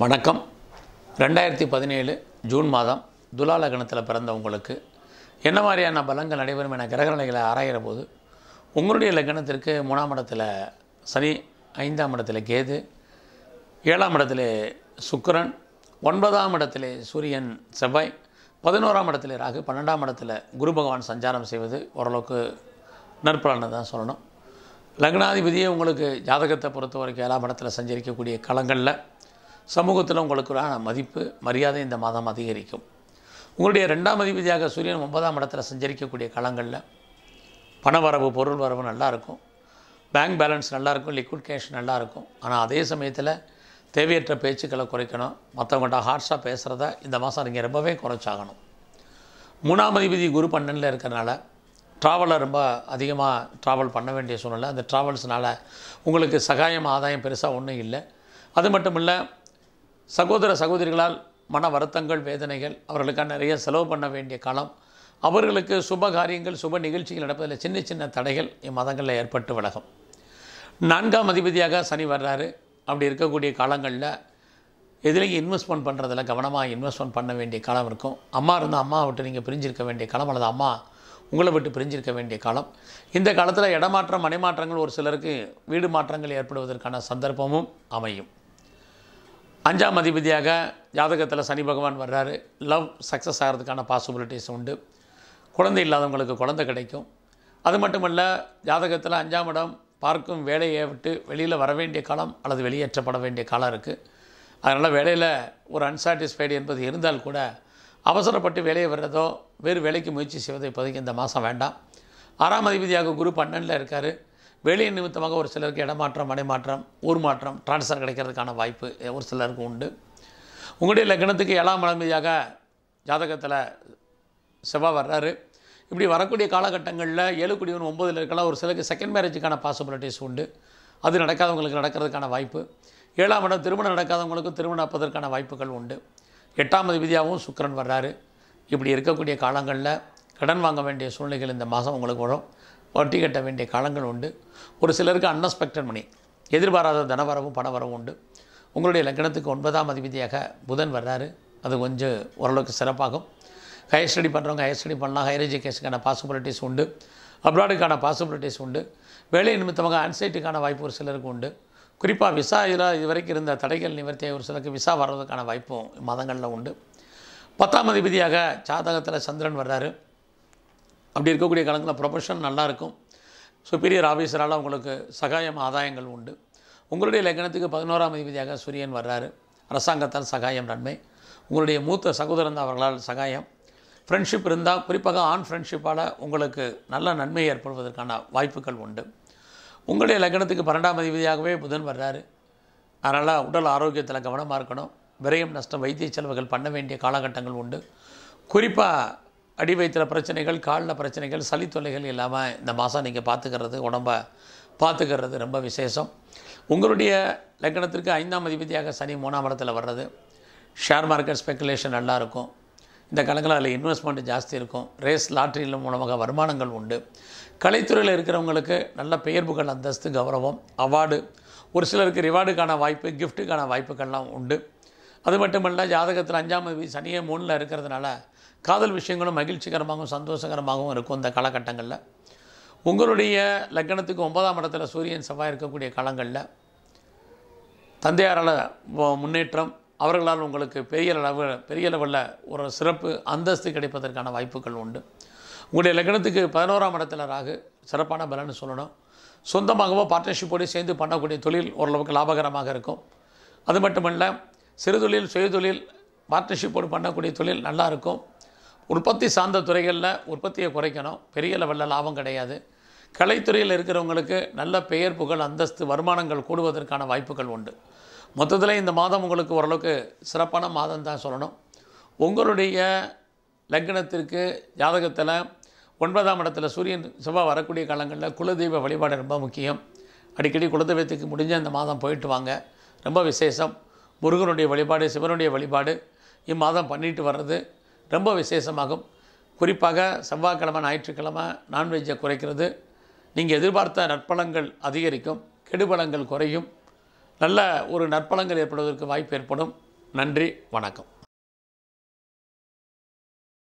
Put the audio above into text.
வணக்கம். ரெண்டாயிரத்தி பதினேழு ஜூன் மாதம் துலா லக்னத்தில் பிறந்த உங்களுக்கு என்ன மாதிரியான பலங்கள் நடைபெறும் என கிரகநிலைகளை ஆராயிற போது உங்களுடைய லக்னத்திற்கு மூணாம் இடத்துல சனி ஐந்தாம் இடத்துல கேது ஏழாம் இடத்துல சுக்கிரன் ஒன்பதாம் இடத்துல சூரியன் செவ்வாய் பதினோராம் இடத்துல ராகு பன்னெண்டாம் இடத்துல குரு பகவான் சஞ்சாரம் செய்வது ஓரளவுக்கு நற்பலன்னு தான் சொல்லணும். லக்னாதிபதியே உங்களுக்கு ஜாதகத்தை பொறுத்த வரைக்கும் ஏழாம் இடத்துல சஞ்சரிக்கக்கூடிய களங்களில் சமூகத்தில் உங்களுக்கான மதிப்பு மரியாதை இந்த மாதம் அதிகரிக்கும். உங்களுடைய ரெண்டாம் அதிபதியாக சூரியன் ஒன்பதாம் இடத்துல சஞ்சரிக்கக்கூடிய பண பணவரவு பொருள் வரவு நல்லாயிருக்கும் பேங்க் பேலன்ஸ் நல்லாயிருக்கும் லிக்விட் கேஷ் நல்லாயிருக்கும் ஆனால் அதே சமயத்தில் தேவையற்ற பேச்சுக்களை குறைக்கணும். மற்றவங்கள்ட்ட ஹார்ஷாக பேசுகிறத இந்த மாதம் நீங்கள் ரொம்பவே குறைச்சாகணும். மூணாம் அதிபதி குரு பண்ணனில் இருக்கிறனால ட்ராவலை ரொம்ப அதிகமாக ட்ராவல் பண்ண வேண்டிய சூழ்நிலை. அந்த ட்ராவல்ஸ்னால் உங்களுக்கு சகாயம் ஆதாயம் பெருசாக ஒன்றும் இல்லை. அது மட்டும் இல்லை சகோதர சகோதரிகளால் மன வருத்தங்கள் வேதனைகள் அவர்களுக்காக நிறைய செலவு பண்ண வேண்டிய காலம். அவர்களுக்கு சுப காரியங்கள் சுப நிகழ்ச்சிகள் நடப்பதில் சின்ன சின்ன தடைகள் இம்மதங்களில் ஏற்பட்டு விலகும். நான்காம் அதிபதியாக சனி வர்றாரு. அப்படி இருக்கக்கூடிய காலங்களில் எதுலேயும் இன்வெஸ்ட்மெண்ட் பண்ணுறதில் கவனமாக இன்வெஸ்ட்மெண்ட் பண்ண வேண்டிய காலம் இருக்கும். அம்மா இருந்தால் அம்மா விட்டு நீங்கள் பிரிஞ்சிருக்க வேண்டிய காலம் அல்லது அம்மா உங்களை விட்டு பிரிஞ்சிருக்க வேண்டிய காலம். இந்த காலத்தில் இடமாற்றம் மனைமாற்றங்கள் ஒரு சிலருக்கு வீடு மாற்றங்கள் ஏற்படுவதற்கான சந்தர்ப்பமும் அமையும். அஞ்சாம் அதிபதியாக ஜாதகத்தில் சனி பகவான் வர்றாரு. லவ் சக்ஸஸ் ஆகிறதுக்கான பாசிபிலிட்டிஸ் உண்டு. குழந்தை இல்லாதவங்களுக்கு குழந்தை கிடைக்கும். அது மட்டுமல்ல ஜாதகத்தில் அஞ்சாம் இடம் பார்க்கும் வேலையை விட்டு வெளியில் வர வேண்டிய காலம் அல்லது வெளியேற்றப்பட வேண்டிய காலம் இருக்குது அதனால் வேலையில் ஒரு அன்சாட்டிஸ்ஃபைடு என்பது இருந்தால் கூட அவசரப்பட்டு வேலையை வர்றதோ வேறு வேலைக்கு முயற்சி செய்வதோ இப்போதைக்கு இந்த மாதம் வேண்டாம். ஆறாம் அதிபதியாக குரு பன்னெண்டில் இருக்கார். வேலை நிமித்தமாக ஒரு சிலருக்கு இடமாற்றம் மனைமாற்றம் ஊர் மாற்றம் ட்ரான்ஸ்ஃபர் கிடைக்கிறதுக்கான வாய்ப்பு ஒரு சிலருக்கு உண்டு. உங்களுடைய லக்னத்துக்கு ஏழாம் அதிபதியாக ஜாதகத்தில் செவ்வாய் வர்றாரு. இப்படி வரக்கூடிய காலகட்டங்களில் ஏழு குடிவன் ஒம்பதில் இருக்கலாம். ஒரு சிலருக்கு செகண்ட் மேரேஜுக்கான பாசிபிலிட்டிஸ் உண்டு. அது நடக்காதவங்களுக்கு நடக்கிறதுக்கான வாய்ப்பு. ஏழாம் இடம் திருமணம் நடக்காதவங்களுக்கும் திருமணம் அப்பதற்கான வாய்ப்புகள் உண்டு. எட்டாம் அதிபதியாகவும் சுக்கரன் வர்றாரு. இப்படி இருக்கக்கூடிய காலங்களில் கடன் வாங்க வேண்டிய சூழ்நிலைகள் இந்த மாதம் உங்களுக்கு வரும். வட்டி கட்ட வேண்டிய காலங்கள் உண்டு. ஒரு சிலருக்கு அன்எக்ஸ்பெக்டட் மணி எதிர்பாராத தனவரவும் பணவரவும் உண்டு. உங்களுடைய லக்னத்துக்கு ஒன்பதாம் அதிபதியாக புதன் வர்றாரு. அது கொஞ்சம் ஓரளவுக்கு சிறப்பாகும். ஹையர் ஸ்டடி பண்ணுறவங்க ஹையர் ஸ்டடி பண்ணலாம். ஹையர் எஜுகேஷனுக்கான பாசிபிலிட்டிஸ் உண்டு. அப்ராடுக்கான பாசிபிலிட்டிஸ் உண்டு. வேலை நிமித்தமாக அன்சைட்டுக்கான வாய்ப்பு ஒரு சிலருக்கு உண்டு. குறிப்பாக விசா இதில் இதுவரைக்கும் இருந்த தடைகள் நிவர்த்தியாக ஒரு சிலருக்கு விசா வர்றதுக்கான வாய்ப்பும் மதங்களில் உண்டு. பத்தாம் அதிபதியாக ஜாதகத்தில் சந்திரன் வர்றாரு. அப்படி இருக்கக்கூடிய காலத்தில் ப்ரொஃபஷன் நல்லாயிருக்கும். சுப்பீரியர் ஆஃபீஸரால் உங்களுக்கு சகாயம் ஆதாயங்கள் உண்டு. உங்களுடைய லக்னத்துக்கு பதினோராம் அதிபதியாக சூரியன் வர்றாரு. அரசாங்கத்தால் சகாயம் நன்மை. உங்களுடைய மூத்த சகோதரன் அவர்களால் சகாயம். ஃப்ரெண்ட்ஷிப் இருந்தால் குறிப்பாக ஆண் ஃப்ரெண்ட்ஷிப்பால் உங்களுக்கு நல்ல நன்மை ஏற்படுவதற்கான வாய்ப்புகள் உண்டு. உங்களுடைய லக்னத்துக்கு பன்னெண்டாம் அதிபதியாகவே புதன் வர்றாரு. அதனால் உடல் ஆரோக்கியத்தில் கவனமாக இருக்கணும். விரயம் நஷ்டம் வைத்திய செலவுகள் பண்ண வேண்டிய காலகட்டங்கள் உண்டு. குறிப்பாக அடி வயிற்றுல பிரச்சனைகள் காலில் பிரச்சனைகள் சளி தொல்லைகள் இல்லாமல் இந்த மாதம் நீங்கள் பார்த்துக்கிறது உடம்பை பார்த்துக்கிறது ரொம்ப விசேஷம். உங்களுடைய லக்கணத்திற்கு ஐந்தாம் அதிபதியாக சனி மூணாம் இடத்துல வர்றது. ஷேர் மார்க்கெட் ஸ்பெக்குலேஷன் நல்லாயிருக்கும் இந்த காலங்களில் அதில் இன்வெஸ்ட்மெண்ட் ஜாஸ்தி இருக்கும். ரேஸ் லாட்ரியில் மூலமாக வருமானங்கள் உண்டு. கலைத்துறையில் இருக்கிறவங்களுக்கு நல்ல பெயர் புகழ் அந்தஸ்து கௌரவம் அவார்டு ஒரு சிலருக்கு ரிவார்டுக்கான வாய்ப்பு கிஃப்ட்டுக்கான வாய்ப்புகள்லாம் உண்டு. அது மட்டுமல்ல ஜாதகத்தில் அஞ்சாம் தேதி சனியே மூணில் இருக்கிறதுனால காதல் விஷயங்களும் மகிழ்ச்சிகரமாகவும் சந்தோஷகரமாகவும் இருக்கும் இந்த காலகட்டங்களில். உங்களுடைய லக்கணத்துக்கு ஒன்பதாம் இடத்துல சூரியன் செவ்வாய் இருக்கக்கூடிய காலங்களில் தந்தையாரால் முன்னேற்றம் அவர்களால் உங்களுக்கு பெரிய அளவு பெரிய லெவலில் ஒரு சிறப்பு அந்தஸ்து கிடைப்பதற்கான வாய்ப்புகள் உண்டு. உங்களுடைய லக்னத்துக்கு பதினோராம் இடத்துல ராகு சிறப்பான பலன்னு சொல்லணும். சொந்தமாகவோ பார்ட்னர்ஷிப்போடு சேர்ந்து பண்ணக்கூடிய தொழில் ஓரளவுக்கு லாபகரமாக இருக்கும். அது மட்டுமல்ல சிறுதொழில் சுயதொழில் பார்ட்னர்ஷிப்போடு பண்ணக்கூடிய தொழில் நல்லாயிருக்கும் உற்பத்தி சார்ந்த துறைகளில் உற்பத்தியை குறைக்கணும். பெரிய லெவலில் லாபம் கிடையாது. கலைத்துறையில் இருக்கிறவங்களுக்கு நல்ல பெயர் புகழ் அந்தஸ்து வருமானங்கள் கூடுவதற்கான வாய்ப்புகள் உண்டு. மொத்தத்தில் இந்த மாதம் உங்களுக்கு ஓரளவுக்கு சிறப்பான மாதம் தான் சொல்லணும். உங்களுடைய லக்னத்திற்கு ஜாதகத்தில் ஒன்பதாம் இடத்துல சூரியன் செவ்வாய் வரக்கூடிய காலங்களில் குலதெய்வ வழிபாடு ரொம்ப முக்கியம். அடிக்கடி குலதெய்வத்துக்கு முடிஞ்ச இந்த மாதம் போயிட்டு வாங்க. ரொம்ப விசேஷம். முருகனுடைய வழிபாடு சிவனுடைய வழிபாடு இம்மாதம் பண்ணிட்டு வர்றது ரொம்ப விசேஷமாகும். குறிப்பாக செவ்வாய்க்கிழமை ஞாயிற்றுக்கிழமை நான்வெஜ்ஜை குறைக்கிறது. நீங்கள் எதிர்பார்த்த நற்பலங்கள் அதிகரிக்கும் கெடுபலங்கள் குறையும். நல்ல ஒரு நற்பலங்கள் ஏற்படுவதற்கு வாய்ப்பு ஏற்படும். நன்றி வணக்கம்.